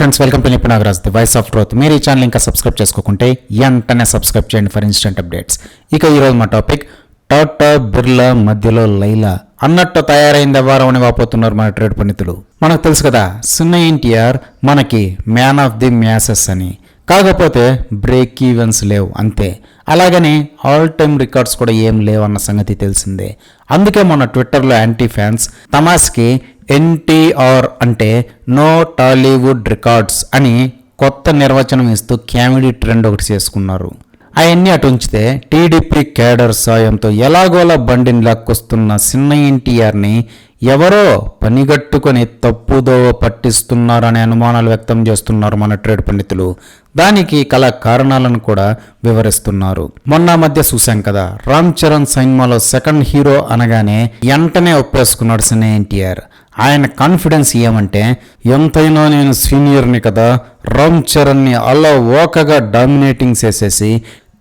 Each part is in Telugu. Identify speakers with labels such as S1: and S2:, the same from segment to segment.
S1: Friends welcome to Nipun Nagaraj the voice of truth మీరు ఈ ఛానల్ ఇంకా సబ్స్క్రైబ్ చేసుకోకుంటే వెంటనే సబ్స్క్రైబ్ చేయండి ఫర్ ఇన్స్టెంట్ అప్డేట్స్ ఇక ఈరోజు మా టాపిక్ టాటా బిర్లా మధ్యలో లైలా అన్నట్టు తయారైంది వారం అని వాపోతున్నారు మన ట్రేడ్ పండితులు. మనకు తెలుసు కదా సున్న ఎన్టీఆర్ మనకి మ్యాన్ ఆఫ్ ది మ్యాసెస్ అని. కాకపోతే బ్రేక్ ఈవెన్స్ లేవు అంతే. అలాగని ఆల్ టైమ్ రికార్డ్స్ కూడా ఏం లేవు అన్న సంగతి తెలిసిందే. అందుకే మన ట్విట్టర్లో యాంటీ ఫ్యాన్స్ తమాస్కి ఎన్టీఆర్ అంటే నో టాలీవుడ్ రికార్డ్స్ అని కొత్త నిర్వచనం ఇస్తూ కామెడీ ట్రెండ్ ఒకటి చేసుకున్నారు. అవన్నీ అటు ఉంచితే టీడీపీ కేడర్ సాయంతో ఎలాగోలా బండిని లాక్కొస్తున్న చిన్న ఎన్టీఆర్ని ఎవరో పనిగట్టుకొని తప్పుదోవ పట్టిస్తున్నారనే అనుమానాలు వ్యక్తం చేస్తున్నారు మన ట్రేడ్ పండితులు. దానికి కల కారణాలను కూడా వివరిస్తున్నారు. మొన్న మధ్య చూశాం కదా రామ్ చరణ్ సినిమాలో సెకండ్ హీరో అనగానే వెంటనే ఒప్పేసుకున్నాడు సినీ ఎన్టీఆర్. ఆయన కాన్ఫిడెన్స్ ఏమంటే ఎంతైనా నేను సీనియర్ని కదా రామ్ చరణ్ని అలా ఓకగా డామినేటింగ్ చేసేసి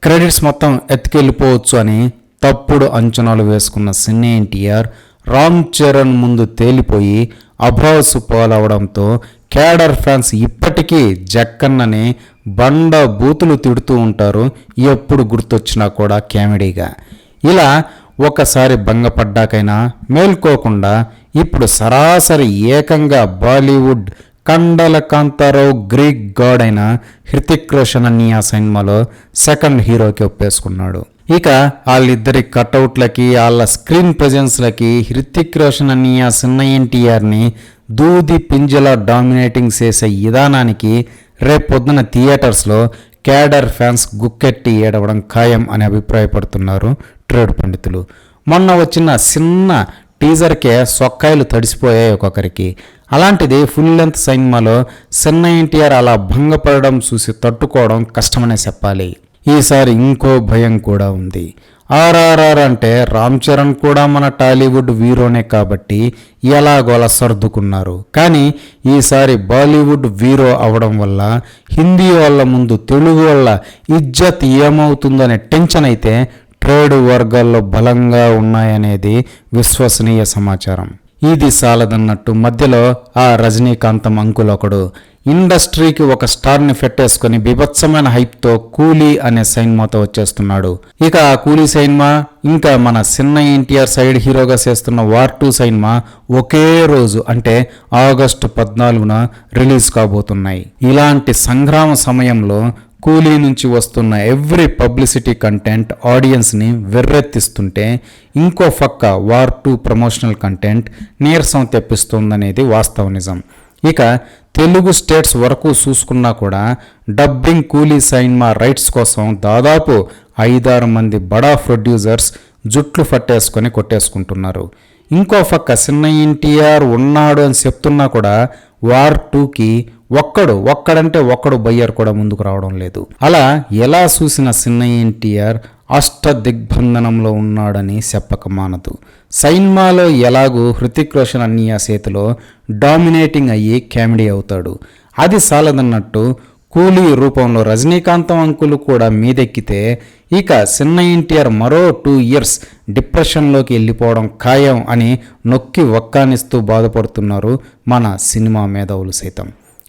S1: క్రెడిట్స్ మొత్తం ఎత్తుకెళ్ళిపోవచ్చు అని తప్పుడు అంచనాలు వేసుకున్న సినీ ఎన్టీఆర్ రామ్ చరణ్ ముందు తేలిపోయి అభాసు పాలవడంతో కేడర్ ఫ్యాన్స్ ఇప్పటికీ జక్కన్నని బండ బూతులు తిడుతూ ఉంటారు ఎప్పుడు గుర్తొచ్చినా కూడా కామెడీగా. ఇలా ఒకసారి భంగపడ్డాకైనా మేల్కోకుండా ఇప్పుడు సరాసరి ఏకంగా బాలీవుడ్ కండల కాంతారావు గ్రీక్ గాడ్ అయిన హృతిక్ రోషన్ అని ఆ సినిమాలో సెకండ్ హీరోకి ఒప్పేసుకున్నాడు. ఇక వాళ్ళిద్దరి కటౌట్లకి వాళ్ళ స్క్రీన్ ప్రజెన్స్లకి హృతిక్ రోషన్ అని ఆ చిన్న ఎన్టీఆర్ని దూది పింజల డామినేటింగ్ చేసే విధానానికి రేపొద్దున థియేటర్స్లో క్యాడర్ ఫ్యాన్స్ గుక్కెట్టి ఏడవడం ఖాయం అని అభిప్రాయపడుతున్నారు ట్రేడ్ పండితులు. మొన్న వచ్చిన చిన్న టీజర్కే సొక్కాయలు తడిసిపోయాయి ఒక్కొక్కరికి. అలాంటిది ఫుల్ లెంత్ సినిమాలో చిన్న ఎన్టీఆర్ అలా భంగపడడం చూసి తట్టుకోవడం కష్టమనే చెప్పాలి. ఈసారి ఇంకో భయం కూడా ఉంది. ఆర్ఆర్ఆర్ అంటే రామ్ చరణ్ కూడా మన టాలీవుడ్ వీరోనే కాబట్టి ఎలాగోలా సర్దుకున్నారు. కానీ ఈసారి బాలీవుడ్ వీరో అవడం వల్ల హిందీ వాళ్ళ ముందు తెలుగు వాళ్ళ ఇజ్జత్ ఏమవుతుందనే టెన్షన్ అయితే ట్రేడ్ వర్గాల్లో బలంగా ఉన్నాయనేది విశ్వసనీయ సమాచారం. ఇది సాలదన్నట్టు మధ్యలో ఆ రజనీకాంతం అంకులొకడు ఇండస్ట్రీకి ఒక స్టార్ని పెట్టేసుకుని బీభత్సమైన హైప్తో కూలీ అనే సైన్మాతో వచ్చేస్తున్నాడు. ఇక ఆ కూలీ సైన్మా ఇంకా మన చిన్న ఎన్టీఆర్ సైడ్ హీరోగా చేస్తున్న వార్ టూ సైన్మా ఒకే రోజు అంటే ఆగస్టు పద్నాలుగున రిలీజ్ కాబోతున్నాయి. ఇలాంటి సంగ్రామ సమయంలో కూలీ నుంచి వస్తున్న ఎవ్రీ పబ్లిసిటీ కంటెంట్ ఆడియన్స్ని వెర్రెత్తిస్తుంటే ఇంకో పక్క వార్ టూ ప్రమోషనల్ కంటెంట్ నీరసం తెప్పిస్తుందనేది వాస్తవ నిజం. ఇక తెలుగు స్టేట్స్ వరకు చూసుకున్నా కూడా డబ్బింగ్ కూలీ సైన్మా రైట్స్ కోసం దాదాపు ఐదారు మంది బడా ప్రొడ్యూసర్స్ జుట్లు పట్టేసుకొని కొట్టేసుకుంటున్నారు. ఇంకో పక్క చిన్న ఎన్టీఆర్ ఉన్నాడు అని చెప్తున్నా కూడా వార్ టూకి ఒక్కడు ఒక్కడంటే ఒక్కడు బయ్యర్ కూడా ముందుకు రావడం లేదు. అలా ఎలా చూసిన చిన్న ఎన్టీఆర్ అష్ట దిగ్బంధనంలో ఉన్నాడని చెప్పక మానదు. సైన్మాలో ఎలాగూ హృతిక్ రోషన్ అన్నయ్య చేతిలో డామినేటింగ్ అయ్యి కామెడీ అవుతాడు. అది సాలదన్నట్టు కూలీ రూపంలో రజనీకాంతం అంకులు కూడా మీదెక్కితే ఇక చిన్న ఎన్టీఆర్ మరో టూ ఇయర్స్ డిప్రెషన్లోకి వెళ్ళిపోవడం ఖాయం అని నొక్కి ఒక్కానిస్తూ బాధపడుతున్నారు మన సినిమా మేధావులు సైతం.